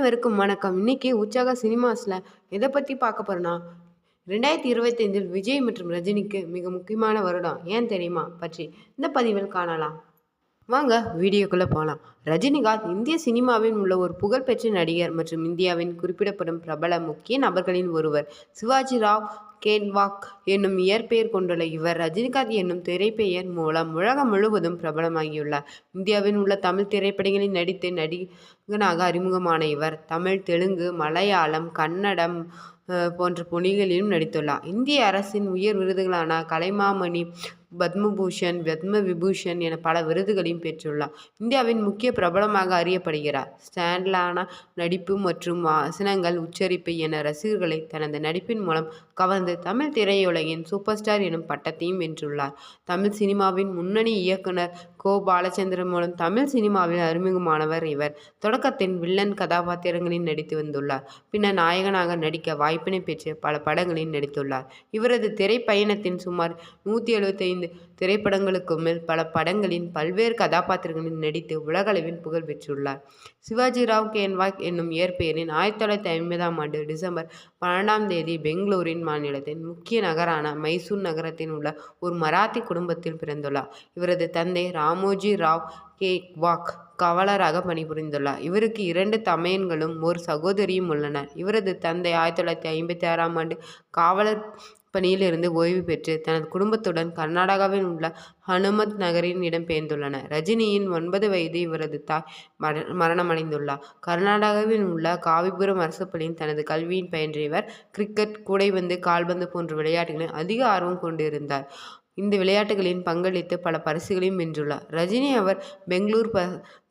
அனைவருக்கும் வணக்கம். இன்னைக்கு உற்சாக சினிமாஸில் எதை பற்றி பார்க்க போகிறோன்னா ரெண்டாயிரத்தி இருபத்தைந்தில் விஜய் மற்றும் ரஜினிக்கு மிக முக்கியமான வருடம் ஏன் தெரியுமா பற்றி இந்த பதிவில் காணலாம். வாங்க வீடியோக்குள்ளே போகலாம் ரஜினிகாந்த் இந்திய சினிமாவில் உள்ள ஒரு புகழ்பெற்ற நடிகர் மற்றும் இந்தியாவின் குறிப்பிடப்படும் பிரபல முக்கிய நபர்களின் ஒருவர். சிவாஜி ராவ் கேன்வாக் என்னும் இயற்பெயர் கொண்டுள்ள இவர் ரஜினிகாந்த் என்னும் திரைப்பெயர் மூலம் உலகம் முழுவதும் பிரபலமாகியுள்ளார். இந்தியாவில் உள்ள தமிழ் திரைப்படங்களில் நடித்து நடிகனாக அறிமுகமான இவர் தமிழ் தெலுங்கு மலையாளம் கன்னடம் போன்ற மொழிகளிலும் நடித்துள்ளார். இந்திய அரசின் உயர் விருதுகளான கலைமாமணி பத்மபூஷன் பத்ம விபூஷன் என பல விருதுகளையும் பெற்றுள்ளார். இந்தியாவின் முக்கிய பிரபலமாக அறியப்படுகிறார். ஸ்டாண்ட்லான நடிப்பு மற்றும் வசனங்கள் உச்சரிப்பு என ரசிகர்களை தனது நடிப்பின் மூலம் கவர்ந்து தமிழ் திரையுலகின் சூப்பர் ஸ்டார் எனும் பட்டத்தையும் வென்றுள்ளார். தமிழ் சினிமாவின் முன்னணி இயக்குனர் கோ. பாலச்சந்திரன் மூலம் தமிழ் சினிமாவில் அறிமுகமானவர் இவர். தொடக்கத்தின் வில்லன் கதாபாத்திரங்களில் நடித்து வந்துள்ளார். பின்னர் நாயகனாக நடிக்க வாய்ப்பினை பெற்று பல படங்களில் நடித்துள்ளார். இவரது திரைப்பயணத்தின் சுமார் நூற்றி எழுபத்தைந்து ஐந்து திரைப்படங்களுக்கு மேல் பல படங்களின் பல்வேறு கதாபாத்திரங்களில் நடித்து உலகளவில் புகழ் பெற்றுள்ளார். சிவாஜி ராவ் கேன்வாக் என்னும் இயற்பெயரின் ஆயிரத்தி தொள்ளாயிரத்தி ஐம்பதாம் ஆண்டு டிசம்பர் பன்னெண்டாம் தேதி பெங்களூரின் மாநிலத்தின் முக்கிய நகரான மைசூர் நகரத்தில் உள்ள ஒரு மராத்தி குடும்பத்தில் பிறந்துள்ளார். இவரது தந்தை ராமோஜி ராவ் கேக்வாக் காவலராக பணிபுரிந்துள்ளார். இவருக்கு இரண்டு தமையன்களும் ஒரு சகோதரியும் உள்ளனர். இவரது தந்தை ஆயிரத்தி தொள்ளாயிரத்தி ஐம்பத்தி ஆறாம் ஆண்டு காவலர் பணியிலிருந்து ஓய்வு பெற்று தனது குடும்பத்துடன் கர்நாடகாவில் உள்ள ஹனுமத் நகரின் இடம்பெயர்ந்துள்ளனர். ரஜினியின் ஒன்பது வயது இவரது தாய் மர மரணமடைந்துள்ளார். கர்நாடகாவில் உள்ள காவிபுரம் அரசு பள்ளியின் தனது கல்வியின் பயின்ற இவர் கிரிக்கெட் கூடைப்பந்து கால்பந்து போன்ற விளையாட்டுகளில் அதிக ஆர்வம் கொண்டிருந்தார். இந்த விளையாட்டுகளில் பங்களித்து பல பரிசுகளையும் வென்றுள்ளார். ரஜினி அவர் பெங்களூர் ப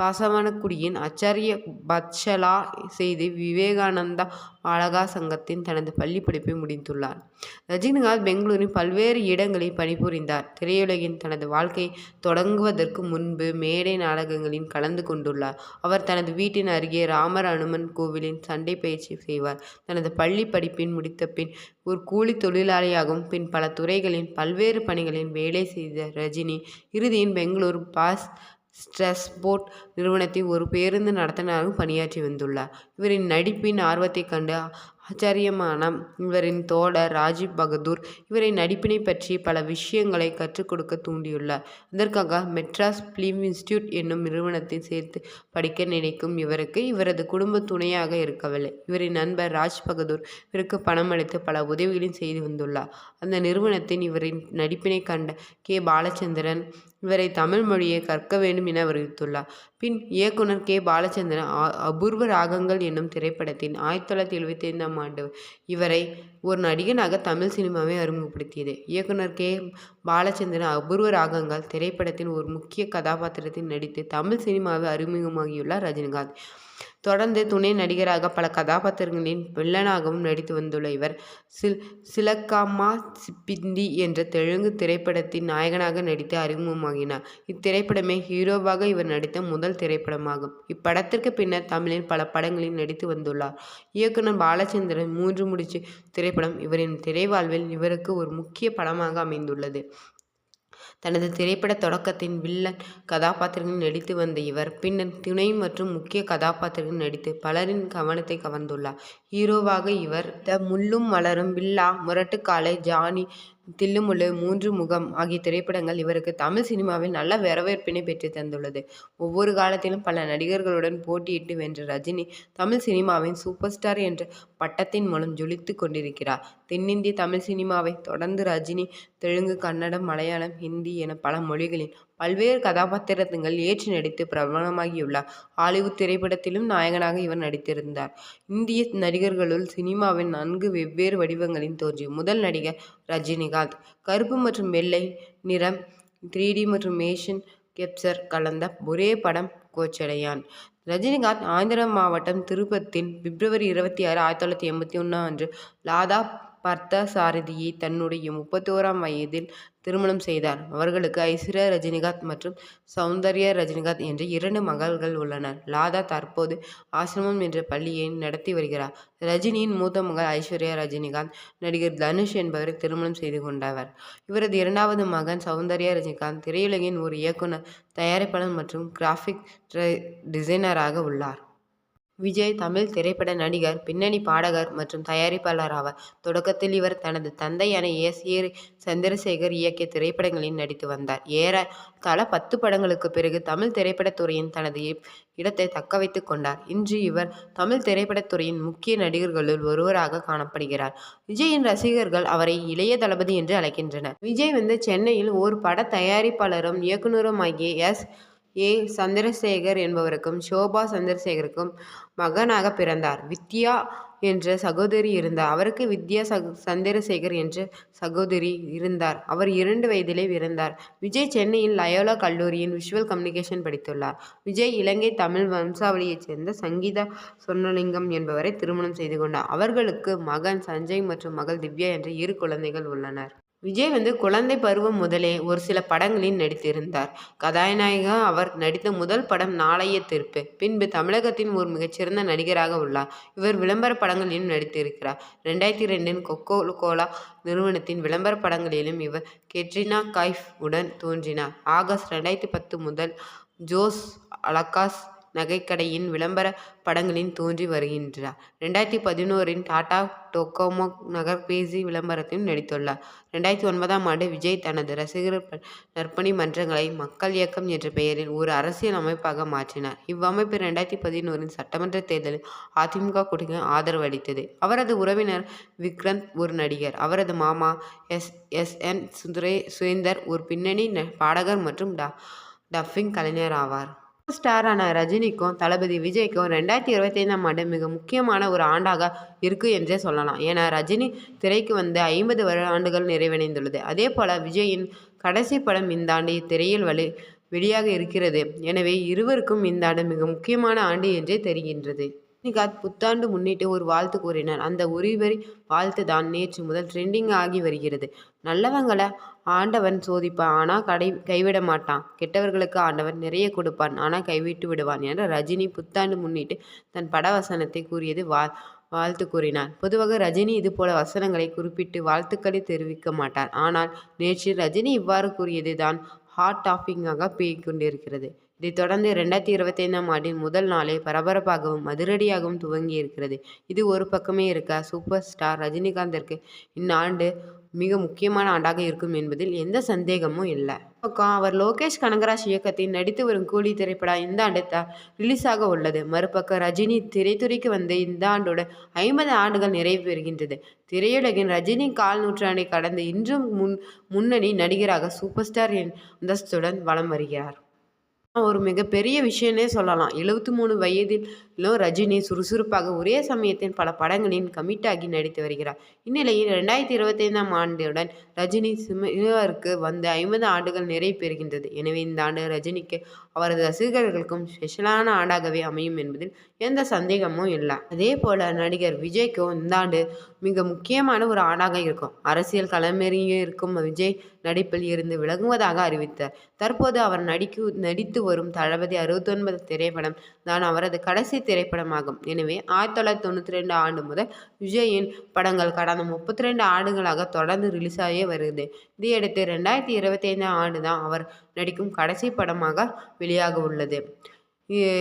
பாசவனக்குடியின் ஆச்சாரிய பத்ஷலா செய்து விவேகானந்தா பாலகா சங்கத்தின் தனது பள்ளி படிப்பை முடித்துள்ளார். ரஜினிகாந்த் பெங்களூரின் பல்வேறு இடங்களில் பணிபுரிந்தார். திரையுலகின் தனது வாழ்க்கை தொடங்குவதற்கு முன்பு மேடை நாடகங்களில் கலந்து கொண்டுள்ளார். அவர் தனது வீட்டின் அருகே ராமர் அனுமன் கோவிலின் சண்டை பயிற்சி செய்வார். தனது பள்ளி படிப்பின் முடித்த பின் ஒரு கூலி தொழிலாளியாகவும் பின் பல துறைகளின் பல்வேறு பணிகளில் வேலை செய்த ரஜினி இறுதியின் பெங்களூர் பாஸ் ஸ்ட்ரெஸ் நிறுவனத்தை ஒரு பேருந்து நடத்துனராகவும் பணியாற்றி வந்துள்ளார். இவரின் நடிப்பின் ஆர்வத்தைக் கண்டு ஆச்சரியமான இவரின் தோழர் ராஜீவ் பகதூர் இவரை நடிப்பினை பற்றி பல விஷயங்களை கற்றுக் கொடுக்க தூண்டியுள்ளார். அதற்காக மெட்ராஸ் பிலிம் இன்ஸ்டியூட் என்னும் நிறுவனத்தை சேர்த்து படிக்க நினைக்கும் இவருக்கு இவரது குடும்ப துணையாக இருக்கவில்லை. இவரின் நண்பர் ராஜ் பகதூர் இவருக்கு பணம் அளித்து பல உதவிகளையும் செய்து வந்துள்ளார். அந்த நிறுவனத்தின் இவரின் நடிப்பினை கண்ட கே. பாலச்சந்திரன் இவரை தமிழ் மொழியை கற்க வேண்டும் என அறிவித்துள்ளார். பின் இயக்குனர் கே. பாலச்சந்திரன் அபூர்வ ராகங்கள் என்னும் திரைப்படத்தின் ஆயிரத்தி தொள்ளாயிரத்தி எழுபத்தி ஐந்தாம் ஆண்டு இவரை ஒரு நடிகனாக தமிழ் சினிமாவை அறிமுகப்படுத்தியது. இயக்குனர் கே. பாலச்சந்திரன் அபூர்வ ராகங்கள் திரைப்படத்தின் ஒரு முக்கிய கதாபாத்திரத்தில் நடித்து தமிழ் சினிமாவை அறிமுகமாகியுள்ளார் ரஜினிகாந்த். தொடர்ந்து துணை நடிகராக பல கதாபாத்திரங்களின் வில்லனாகவும் நடித்து வந்துள்ள இவர் சில் சிலக்காமா சிப்பிந்தி என்ற தெலுங்கு திரைப்படத்தின் நாயகனாக நடித்து அறிமுகமாகினார். இத்திரைப்படமே ஹீரோவாக இவர் நடித்த முதல் திரைப்படமாகும். இப்படத்திற்கு பின்னர் தமிழில் பல படங்களில் நடித்து வந்துள்ளார். இயக்குனர் பாலச்சந்திரன் மூன்று முடிச்சு திரைப்படம் இவரின் திரைவாழ்வில் இவருக்கு ஒரு முக்கிய படமாக அமைந்துள்ளது. தனது திரைப்பட தொடக்கத்தின் வில்லன் கதாபாத்திரங்களில் நடித்து வந்த இவர் பின்னர் துணை மற்றும் முக்கிய கதாபாத்திரங்களில் நடித்து பலரின் கவனத்தை கவர்ந்துள்ளார். ஹீரோவாக இவர் த முள்ளும் மலரும் பில்லா முரட்டுக்காலை ஜானி தில்லுமுள்ளு மூன்று முகம் ஆகிய திரைப்படங்கள் இவருக்கு தமிழ் சினிமாவில் நல்ல வரவேற்பினை பெற்று தந்துள்ளது. ஒவ்வொரு காலத்திலும் பல நடிகர்களுடன் போட்டியிட்டு வென்ற ரஜினி தமிழ் சினிமாவின் சூப்பர் ஸ்டார் என்ற பட்டத்தின் மூலம் ஜொலித்து கொண்டிருக்கிறார். தென்னிந்திய தமிழ் சினிமாவை தொடர்ந்து ரஜினி தெலுங்கு கன்னடம் மலையாளம் ஹிந்தி என பல மொழிகளில் பல்வேறு கதாபாத்திரங்கள் ஏற்று நடித்து பிரபலமாகியுள்ளார். ஹாலிவுட் திரைப்படத்திலும் நாயகனாக இவர் நடித்திருந்தார். இந்திய நடிகர்களுள் சினிமாவின் நன்கு வெவ்வேறு வடிவங்களில் தோன்றிய முதல் நடிகர் ரஜினிகாந்த் கருப்பு மற்றும் வெள்ளை நிறம் த்ரீ டி மற்றும் மேஷன் கெப்சர் கலந்த ஒரே படம் கோச்சடையான். ரஜினிகாந்த் ஆந்திர மாவட்டம் திருப்பத்தின் பிப்ரவரி இருபத்தி ஆறு ஆயிரத்தி தொள்ளாயிரத்தி எண்பத்தி ஒன்று அன்று லாதா பார்த்தசாரதியை தன்னுடைய முப்பத்தோராம் வயதில் திருமணம் செய்தார். அவர்களுக்கு ஐஸ்வர்யா ரஜினிகாந்த் மற்றும் சௌந்தர்யா ரஜினிகாந்த் என்ற இரண்டு மகள்கள் உள்ளனர். லாதா தற்போது ஆசிரமம் என்ற பள்ளியை நடத்தி வருகிறார். ரஜினியின் மூத்த மகள் ஐஸ்வர்யா ரஜினிகாந்த் நடிகர் தனுஷ் என்பவரை திருமணம் செய்து கொண்டவர். இவரது இரண்டாவது மகன் சௌந்தர்யா ரஜினிகாந்த் திரையுலகின் ஒரு இயக்குனர் தயாரிப்பாளர் மற்றும் கிராஃபிக் டிசைனராக உள்ளார். விஜய் தமிழ் திரைப்பட நடிகர், பின்னணி பாடகர் மற்றும் தயாரிப்பாளர் ஆவார். தொடக்கத்தில் இவர் தனது தந்தையான எஸ். ஏ. சந்திரசேகர் இயக்கிய திரைப்படங்களில் நடித்து வந்தார். ஏற தல பத்து படங்களுக்குப் பிறகு தமிழ் திரைப்படத்துறையின் தனது இடத்தை தக்க வைத்துக் கொண்டார். இன்று இவர் தமிழ் திரைப்படத்துறையின் முக்கிய நடிகர்களுள் ஒருவராக காணப்படுகிறார். விஜயின் ரசிகர்கள் அவரை இளைய தளபதி என்று அழைக்கின்றனர். விஜய் வந்து சென்னையில் ஒரு பட தயாரிப்பாளரும், இயக்குனருமாகிய எஸ். ஏ. சந்திரசேகர் என்பவருக்கும், ஷோபா சந்திரசேகருக்கும் மகனாக பிறந்தார். வித்யா என்ற சகோதரி இருந்தார். அவருக்கு வித்யா சக சந்திரசேகர் என்ற சகோதரி இருந்தார். அவர் இரண்டு வயதிலே இறந்தார். விஜய் சென்னையில் லயோலா கல்லூரியின் விஷுவல் கம்யூனிகேஷன் படித்துள்ளார். விஜய் இலங்கை தமிழ் வம்சாவளியைச் சேர்ந்த சங்கீதா சொர்ணலிங்கம் என்பவரை திருமணம் செய்து கொண்டார். அவர்களுக்கு மகன் சஞ்சய் மற்றும் மகள் திவ்யா என்ற இரு குழந்தைகள் உள்ளனர். விஜய் வந்து குழந்தை பருவம் முதலே ஒரு சில படங்களில் நடித்திருந்தார். கதாநாயகா அவர் நடித்த முதல் படம் நாளைய தீர்ப்பு. பின்பு தமிழகத்தின் ஒரு மிகச்சிறந்த நடிகராக உள்ளார். இவர் விளம்பர படங்களிலும் நடித்திருக்கிறார். ரெண்டாயிரத்தி ரெண்டின் கொக்கோ கோலா நிறுவனத்தின் விளம்பர படங்களிலும் இவர் கெட்ரினா கைஃப் உடன் தோன்றினார். ஆகஸ்ட் ரெண்டாயிரத்தி பத்து முதல் ஜோஸ் அலகாஸ் நகைக்கடையின் விளம்பர படங்களில் தோன்றி வருகின்றார். ரெண்டாயிரத்தி பதினோரின் டாடா டோகோமோ நகர்பேசி விளம்பரத்திலும் நடித்துள்ளார். ரெண்டாயிரத்தி ஒன்பதாம் ஆண்டு விஜய் தனது ரசிகர் நற்பணி மன்றங்களை மக்கள் இயக்கம் என்ற பெயரில் ஒரு அரசியல் அமைப்பாக மாற்றினார். இவ்வமைப்பு ரெண்டாயிரத்தி பதினோரின் சட்டமன்ற தேர்தலில் அதிமுக தி. ஆதரவு அளித்தது. அவரது உறவினர் விக்ரந்த் ஒரு நடிகர். அவரது மாமா எஸ். S N. சுந்தரே சுரேந்தர் ஒரு பின்னணி பாடகர் மற்றும் டஃபிங் கலைஞர் ஆவார். ஸ்டாரான ரஜினிக்கும், தளபதி விஜய்க்கும் ரெண்டாயிரத்தி இருபத்தி ஐந்தாம் ஆண்டு மிக முக்கியமான ஒரு ஆண்டாக இருக்கு என்றே சொல்லலாம். ஏன்னா ரஜினி திரைக்கு வந்து ஐம்பது வருட ஆண்டுகள் நிறைவடைந்துள்ளது. அதே போல விஜயின் கடைசி படம் இந்தாண்டு திரையில் வெளியாக இருக்கிறது. எனவே இருவருக்கும் இந்தாண்டு மிக முக்கியமான ஆண்டு என்றே தெரிகின்றது. ரஜினிகாந்த் புத்தாண்டு முன்னிட்டு ஒரு வாழ்த்து கூறினார். அந்த ஒருவரி வாழ்த்து தான் நேற்று முதல் ட்ரெண்டிங் ஆகி வருகிறது. நல்லவங்கள ஆண்டவன் சோதிப்பான் ஆனால் கடை கைவிட மாட்டான். கெட்டவர்களுக்கு ஆண்டவன் நிறைய கொடுப்பான் ஆனால் கைவிட்டு விடுவான் என ரஜினி புத்தாண்டு முன்னிட்டு தன் பட வசனத்தை கூறியது வாழ்த்து கூறினார். பொதுவாக ரஜினி இதுபோல வசனங்களை குறிப்பிட்டு வாழ்த்துக்களை தெரிவிக்க மாட்டார். ஆனால் நேற்று ரஜினி இவ்வாறு கூறியது தான் ஹாட் டாப்பிங்காக பேய் கொண்டிருக்கிறது. இதைத் தொடர்ந்து ரெண்டாயிரத்தி இருபத்தைந்தாம் ஆண்டின் முதல் நாளே பரபரப்பாகவும், அதிரடியாகவும் துவங்கியிருக்கிறது. இது ஒரு பக்கமே இருக்க, சூப்பர் ஸ்டார் ரஜினிகாந்திற்கு இந்நாண்டு மிக முக்கியமான ஆண்டாக இருக்கும் என்பதில் எந்த சந்தேகமும் இல்லை பக்கம் அவர் லோகேஷ் கனகராஜ் இயக்கத்தில் நடித்து வரும் கூலி திரைப்படம் இந்தாண்டு ரிலீஸ் ரிலீஸாக உள்ளது. மறுபக்கம் ரஜினி திரைத்துறைக்கு வந்து இந்த ஆண்டோட ஐம்பது ஆண்டுகள் நிறைவு பெறுகின்றது. திரையுலகின் ரஜினி கால் நூற்றாண்டை கடந்து இன்றும் முன் முன்னணி நடிகராக சூப்பர் ஸ்டார் என் அந்தஸ்துடன் வலம் வருகிறார். ஒரு மிகப்பெரிய விஷயம்னே சொல்லலாம். எழுபத்தி மூணு வயதிலும் ரஜினி சுறுசுறுப்பாக ஒரே சமயத்தில் பல படங்களில் கமிட்டாகி நடித்து வருகிறார். இந்நிலையில் ரெண்டாயிரத்தி இருபத்தைந்தாம் ஆண்டுடன் ரஜினி சினிமாவிற்கு வந்து ஐம்பது ஆண்டுகள் நிறைவு பெறுகின்றது. எனவே இந்தாண்டு ரஜினிக்கு அவரது ரசிகர்களுக்கும் ஸ்பெஷலான ஆண்டாகவே அமையும் என்பதில் எந்த சந்தேகமும் இல்லை அதே போல நடிகர் விஜய்க்கும் இந்தாண்டு மிக முக்கியமான ஒரு ஆண்டாக இருக்கும். அரசியல் களமிறங்கியிருக்கும் விஜய் நடிப்பில் இருந்து விலகுவதாக அறிவித்தார். தற்போது அவர் நடித்து வரும் தளபதி அறுபத்தொன்பது திரைப்படம் தான் அவரது கடைசி திரைப்படமாகும். எனவே ஆயிரத்தி தொள்ளாயிரத்தி தொண்ணூற்றி ரெண்டு ஆண்டு முதல் விஜய்யின் படங்கள் கடந்த முப்பத்தி ரெண்டு ஆண்டுகளாக தொடர்ந்து ரிலீஸ் ஆகியே வருகிறது. இதையடுத்து ரெண்டாயிரத்தி இருபத்தி ஐந்தாம் ஆண்டு தான் அவர் நடிக்கும் கடைசி படமாக வெளியாக உள்ளது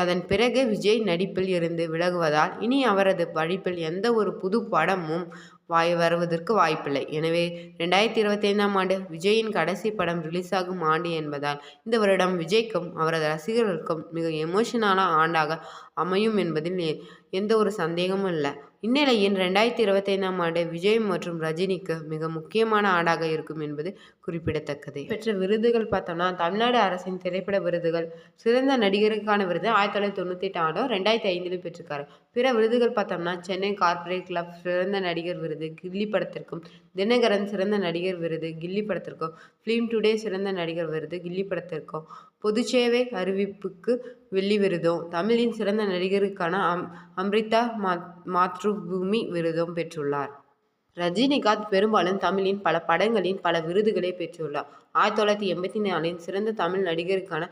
அதன் பிறகு விஜய் நடிப்பில் இருந்து விலகுவதால் இனி அவரது படிப்பில் எந்த ஒரு புது படமும் வாய் வருவதற்கு வாய்ப்பில்லை. எனவே இரண்டாயிரத்து இருபத்தைந்தாம் ஆண்டு விஜய்யின் கடைசி படம் ரிலீஸ் ஆகும் ஆண்டு என்பதால் இந்த வருடம் விஜய்க்கும், அவரது ரசிகர்களுக்கும் மிக எமோஷனான ஆண்டாக அமையும் என்பதில் எந்த ஒரு சந்தேகமும் இல்லை இந்நிலையில் இரண்டாயிரத்து இருபத்தைந்தாம் ஆண்டு விஜய் மற்றும் ரஜினிக்கு மிக முக்கியமான ஆடாக இருக்கும் என்பது குறிப்பிடத்தக்கது. பெற்ற விருதுகள் பார்த்தோம்னா தமிழ்நாடு அரசின் திரைப்பட விருதுகள் சிறந்த நடிகருக்கான விருது ஆயிரத்தி தொள்ளாயிரத்தி தொண்ணூற்றி எட்டு ஆண்டும் ரெண்டாயிரத்தி ஐந்திலும் பெற்றிருக்காரு. பிற விருதுகள் பார்த்தோம்னா சென்னை கார்ப்பரேட் கிளப் சிறந்த நடிகர் விருது கில்லி படத்திற்கும், தினகரன் சிறந்த நடிகர் விருது கில்லி படத்திற்கும், ஃபிலிம் டுடே சிறந்த நடிகர் விருது கில்லி படத்திற்கும், பொதுச்சேவை அறிவிப்புக்கு வெள்ளி விருதும், தமிழின் சிறந்த நடிகருக்கான அம்ரிதா மாத்ருபூமி விருதும் பெற்றுள்ளார். ரஜினிகாந்த் பெரும்பாலும் தமிழின் பல படங்களின் பல விருதுகளை பெற்றுள்ளார். ஆயிரத்தி தொள்ளாயிரத்தி எண்பத்தி நாலில் சிறந்த தமிழ் நடிகருக்கான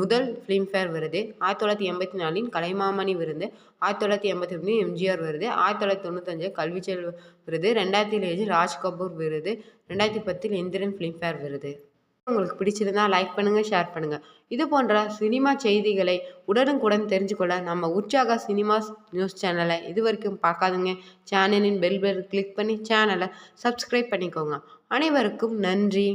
முதல் ஃபிலிம்ஃபேர் விருது, ஆயிரத்தி தொள்ளாயிரத்தி எண்பத்தி நாலின் கலைமாமணி விருது, ஆயிரத்தி தொள்ளாயிரத்தி எண்பத்தி ஒன்று எம்ஜிஆர் விருது, ஆயிரத்தி தொள்ளாயிரத்தி தொண்ணூத்தஞ்சு கல்விச்செல் விருது, ரெண்டாயிரத்தி ஏழு ராஜ்கபூர் விருது, ரெண்டாயிரத்தி பத்தில் இந்திரன் ஃபிலிம்ஃபேர் விருது. உங்களுக்கு பிடிச்சிருந்தா லைக் பண்ணுங்கள் ஷேர் பண்ணுங்கள் இது போன்ற சினிமா செய்திகளை உடனுக்குடன் தெரிஞ்சுக்கொள்ள நம்ம உற்சாக சினிமாஸ் நியூஸ் சேனலை இது வரைக்கும் பார்க்காதுங்க. சேனலின் பெல் பெல் கிளிக் பண்ணி சேனலை சப்ஸ்கிரைப் பண்ணிக்கோங்க. அனைவருக்கும் நன்றி.